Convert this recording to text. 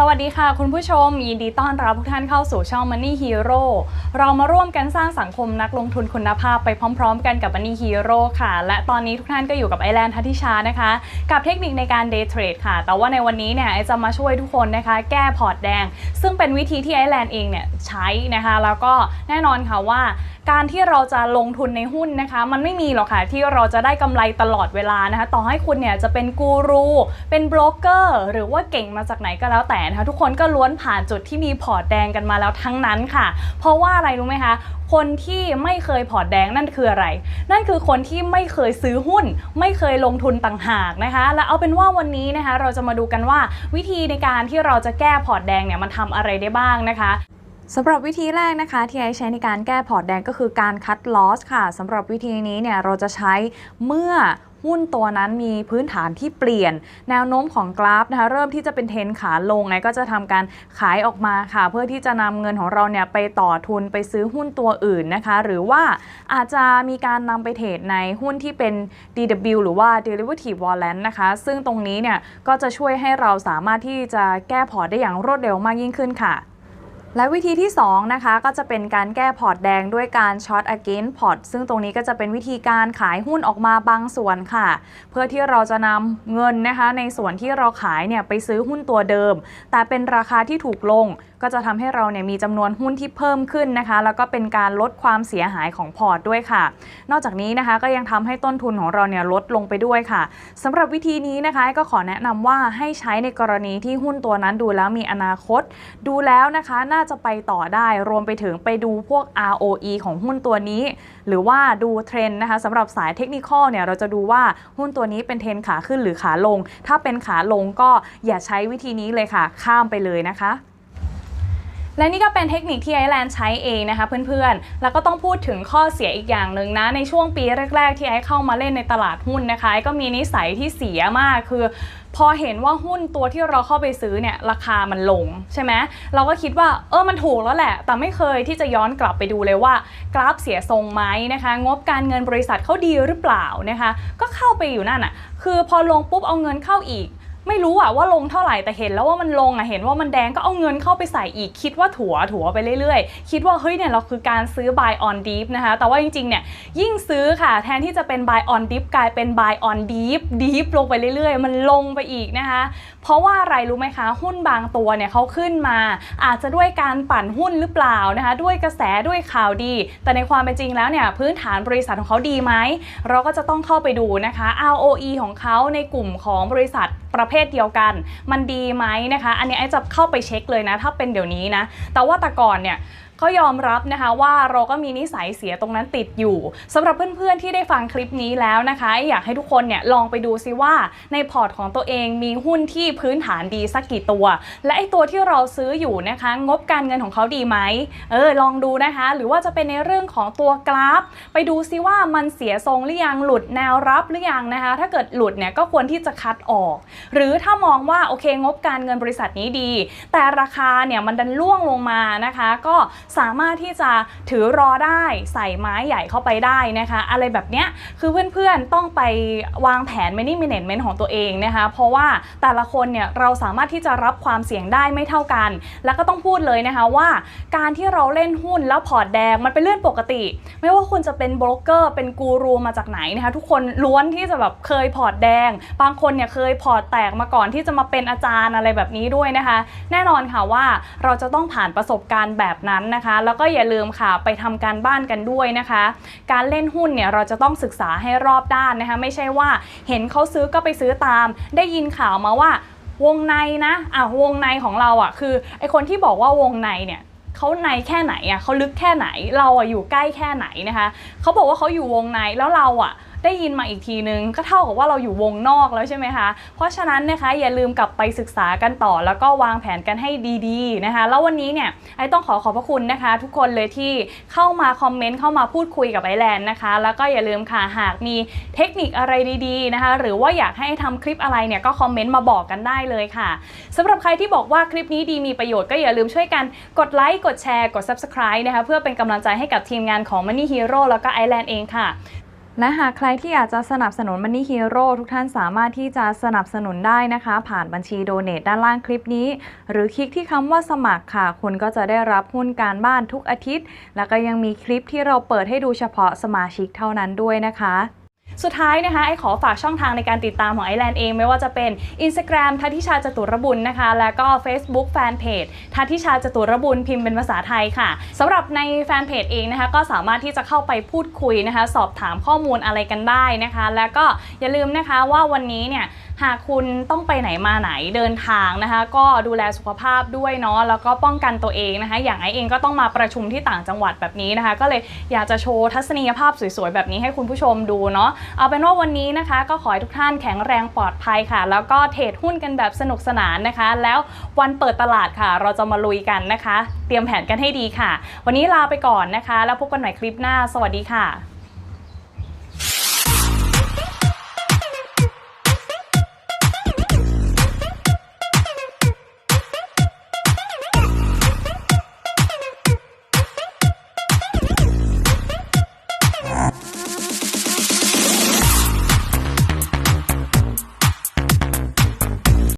สวัสดีค่ะคุณผู้ชม ยินดีต้อนรับทุกท่านเข้าสู่ช่อง Money Hero เรามาร่วมกันสร้างสังคมนักลงทุนคุณภาพไปพร้อม ๆ กันกับ Money Hero ค่ะ และตอนนี้ทุกท่านก็อยู่กับไอแลนด์ทัติชานะคะ กับเทคนิคในการ Day Trade ค่ะ แต่ว่าในวันนี้เนี่ยไอจะมาช่วยทุกคนนะคะ แก้พอร์ตแดง ซึ่งเป็นวิธีที่ไอแลนด์เองเนี่ยใช้นะคะ แล้วก็แน่นอนค่ะว่า การที่เราจะลงทุนในหุ้นนะคะ มันไม่มีหรอกค่ะที่เราจะได้กำไรตลอดเวลานะคะ ต่อให้คุณเนี่ยจะเป็นกูรูเป็นโบรกเกอร์หรือว่าเก่งมาจากไหนก็แล้วแต่นะคะทุกคนก็ล้วนผ่านจุดที่มีพอร์ตแดงกันมาแล้วทั้งนั้นค่ะ เพราะว่าอะไรรู้ไหมคะคนที่ไม่เคยพอร์ตแดงนั่นคืออะไร นั่นคือคนที่ไม่เคยซื้อหุ้น ไม่เคยลงทุนต่างหากนะคะ และเอาเป็นว่าวันนี้นะคะ เราจะมาดูกันว่าวิธีในการที่เราจะแก้พอร์ตแดงเนี่ยมันทำอะไรได้บ้างนะคะ สำหรับวิธีแรกนะคะที่ไอใช้ในการแก้พอร์ตแดงก็คือการคัดลอสค่ะสำหรับวิธีนี้เนี่ยเราจะใช้เมื่อหุ้นตัวนั้นมีพื้นฐานที่เปลี่ยน แนวโน้มของกราฟนะคะเริ่มที่จะเป็นเทนขาลงไงก็จะทำการขายออกมาค่ะ เพื่อที่จะนำเงินของเราเนี่ยไปต่อทุนไปซื้อหุ้นตัวอื่นนะคะ หรือว่าอาจจะมีการนำไปเทรดในหุ้นที่เป็น DW หรือว่า Derivative Warrant นะคะ ซึ่งตรงนี้เนี่ยก็จะช่วยให้เราสามารถที่จะแก้พอร์ตได้อย่างรวดเร็วมากยิ่งขึ้นค่ะ และวิธีที่2นะคะก็จะเป็นการแก้พอร์ตแดงด้วยการช็อต against พอร์ตซึ่งตรงนี้ก็จะเป็นวิธีการขายหุ้นออกมาบางส่วนค่ะ เพื่อที่เราจะนำเงินนะคะในส่วนที่เราขายเนี่ยไปซื้อหุ้นตัวเดิม แต่เป็นราคาที่ถูกลง ก็จะทำให้เราเนี่ยมีจำนวนหุ้นที่เพิ่มขึ้นนะคะ แล้วก็เป็นการลดความเสียหายของพอร์ตด้วยค่ะ นอกจากนี้นะคะก็ยังทำให้ต้นทุนของเราเนี่ยลดลงไปด้วยค่ะสำหรับวิธีนี้นะคะก็ขอแนะนำว่าให้ใช้ในกรณีที่หุ้นตัวนั้นดูแล้วมีอนาคต ดูแล้วนะคะน่าจะไปต่อได้รวมไปถึงไปดูพวก ROE ของหุ้นตัวนี้ หรือว่าดูเทรนด์นะคะสำหรับสายเทคนิคอลเนี่ยเราจะดูว่าหุ้นตัวนี้เป็นเทรนขาขึ้นหรือขาลง ถ้าเป็นขาลงก็อย่าใช้วิธีนี้เลยค่ะ ข้ามไปเลยนะคะและนี่ก็เป็นเทคนิคที่ไอแลนด์ใช้เองนะคะเพื่อนๆ แล้วก็ต้องพูดถึงข้อเสียอีกอย่างหนึ่งนะ ในช่วงปีแรก ๆ ที่ไอเข้ามาเล่นในตลาดหุ้นนะคะไอก็มีนิสัยที่เสียมากคือ พอเห็นว่าหุ้นตัวที่เราเข้าไปซื้อเนี่ยราคามันลงใช่ไหมเราก็คิดว่าเออมันถูกแล้วแหละ แต่ไม่เคยที่จะย้อนกลับไปดูเลยว่า กราฟเสียทรงไหมนะคะ งบการเงินบริษัทเขาดีหรือเปล่านะคะ ก็เข้าไปอยู่นั่นอะ่ะคือพอลงปุ๊บเอาเงินเข้าอีก ไม่รู้อะว่าลงเท่าไหร่แต่เห็นแล้วว่ามันลงอะเห็นว่ามันแดงก็เอาเงินเข้าไปใส่อีกคิดว่าถัวถัวไปเรื่อยๆ คิดว่าเฮ้ยเนี่ยเราคือการซื้อ buy on deep นะคะ แต่ว่าจริงๆเนี่ยยิ่งซื้อค่ะ แทนที่จะเป็น buy on deep กลายเป็น buy on deep deep ลงไปเรื่อยๆ มันลงไปอีกนะคะ เพราะว่าอะไรรู้ไหมคะหุ้นบางตัวเนี่ยเขาขึ้นมา อาจจะด้วยการปั่นหุ้นหรือเปล่านะคะ ด้วยกระแสด้วยข่าวดี แต่ในความเป็นจริงแล้วเนี่ยพื้นฐานบริษัทของเขาดีไหมเราก็จะต้องเข้าไปดูนะคะ ROE ของเขาในกลุ่มของบริษัท ประเภทเดียวกัน มันดีไหมนะคะ อันนี้ไอ้จะเข้าไปเช็คเลยนะ ถ้าเป็นเดี๋ยวนี้นะ แต่ว่าแต่ก่อนเนี่ย ก็ยอมรับนะคะว่าเราก็มีนิสัยเสียตรงนั้นติดอยู่สำหรับเพื่อนๆที่ได้ฟังคลิปนี้แล้วนะคะ อยากให้ทุกคนเนี่ยลองไปดูซิว่าในพอร์ตของตัวเองมีหุ้นที่พื้นฐานดีสักกี่ตัว และไอตัวที่เราซื้ออยู่นะคะ งบการเงินของเขาดีไหมเออลองดูนะคะ หรือว่าจะเป็นในเรื่องของตัวกราฟ ไปดูซิว่ามันเสียทรงหรือยังหลุดแนวรับหรือยังนะคะ ถ้าเกิดหลุดเนี่ยก็ควรที่จะคัดออก หรือถ้ามองว่าโอเคงบการเงินบริษัทนี้ดี แต่ราคาเนี่ยมันดันล่วงลงมานะคะ ก็สามารถที่จะถือรอได้ใส่ไม้ใหญ่เข้าไปได้นะคะ อะไรแบบเนี้ยคือเพื่อนๆต้องไปวางแผน many management ของตัวเองนะคะ เพราะว่าแต่ละคนเนี่ยเราสามารถที่จะรับความเสี่ยงได้ไม่เท่ากัน แล้วก็ต้องพูดเลยนะคะว่าการที่เราเล่นหุ้นแล้วพอร์ตแดงมันเป็นเรื่องปกติ ไม่ว่าคุณจะเป็นโบรกเกอร์เป็นกูรูมาจากไหนนะคะ ทุกคนล้วนที่จะแบบเคยพอร์ตแดง บางคนเนี่ยเคยพอร์ตแตกมาก่อนที่จะมาเป็นอาจารย์อะไรแบบนี้ด้วยนะคะ แน่นอนค่ะว่าเราจะต้องผ่านประสบการณ์แบบนั้นนะคะ แล้วก็อย่าลืมค่ะไปทำการบ้านกันด้วยนะคะ การเล่นหุ้นเนี่ยเราจะต้องศึกษาให้รอบด้านนะคะ ไม่ใช่ว่าเห็นเขาซื้อก็ไปซื้อตาม ได้ยินข่าวมาว่าวงในนะอะวงในของเราอะคือไอคนที่บอกว่าวงในเนี่ยเขาในแค่ไหนอะเขาลึกแค่ไหนเราอะอยู่ใกล้แค่ไหนนะคะเขาบอกว่าเขาอยู่วงในแล้วเราอะ ได้ยินมาอีกทีนึง ก็เท่ากับว่าเราอยู่วงนอกแล้วใช่ไหมคะ เพราะฉะนั้นนะคะอย่าลืมกลับไปศึกษากันต่อ แล้วก็วางแผนกันให้ดีๆนะคะ แล้ววันนี้เนี่ยไอต้องขอขอบพระคุณนะคะ ทุกคนเลยที่เข้ามาคอมเมนต์เข้ามาพูดคุยกับไอแลนด์นะคะ แล้วก็อย่าลืมค่ะหากมีเทคนิคอะไรดีๆนะคะ หรือว่าอยากให้ทำคลิปอะไรเนี่ยก็คอมเมนต์มาบอกกันได้เลยค่ะสำหรับใครที่บอกว่าคลิปนี้ดีมีประโยชน์ก็อย่าลืมช่วยกันกดไลค์กดแชร์กด subscribe นะคะเพื่อเป็นกำลังใจให้กับทีมงานของ Money Hero แล้วก็ i อ l a n d เองค่ะ และหากใครที่อยากจะสนับสนุนมันนี่ฮีโร่ทุกท่านสามารถที่จะสนับสนุนได้นะคะ ผ่านบัญชีโดเน a t ด้านล่างคลิปนี้ หรือคลิกที่คำว่าสมัครค่ะ คุณก็จะได้รับหุ้นการบ้านทุกอาทิตย์ แล้วก็ยังมีคลิปที่เราเปิดให้ดูเฉพาะสมาชิกเท่านั้นด้วยนะคะ สุดท้ายนะคะไอขอฝากช่องทางในการติดตามของไอแลนด์เอง ไม่ว่าจะเป็น Instagram ทัทิชาจตุรบุญนะคะ แล้วก็ Facebook Fanpage ทัทิชาจตุรบุญพิมพ์เป็นภาษาไทยค่ะสำหรับในแฟนเพจเองนะคะก็สามารถที่จะเข้าไปพูดคุยนะคะ สอบถามข้อมูลอะไรกันได้นะคะ แล้วก็อย่าลืมนะคะว่าวันนี้เนี่ย หากคุณต้องไปไหนมาไหนเดินทางนะคะ ก็ดูแลสุขภาพด้วยเนาะแล้วก็ป้องกันตัวเองนะคะ อย่างไอเองก็ต้องมาประชุมที่ต่างจังหวัดแบบนี้นะคะ ก็เลยอยากจะโชว์ทัศนียภาพสวยๆแบบนี้ให้คุณผู้ชมดูเนาะเอาเป็นว่าวันนี้นะคะ ก็ขอให้ทุกท่านแข็งแรงปลอดภัยค่ะ แล้วก็เทรดหุ้นกันแบบสนุกสนานนะคะ แล้ววันเปิดตลาดค่ะ เราจะมาลุยกันนะคะ เตรียมแผนกันให้ดีค่ะ วันนี้ลาไปก่อนนะคะ แล้วพบกันใหม่คลิปหน้า สวัสดีค่ะ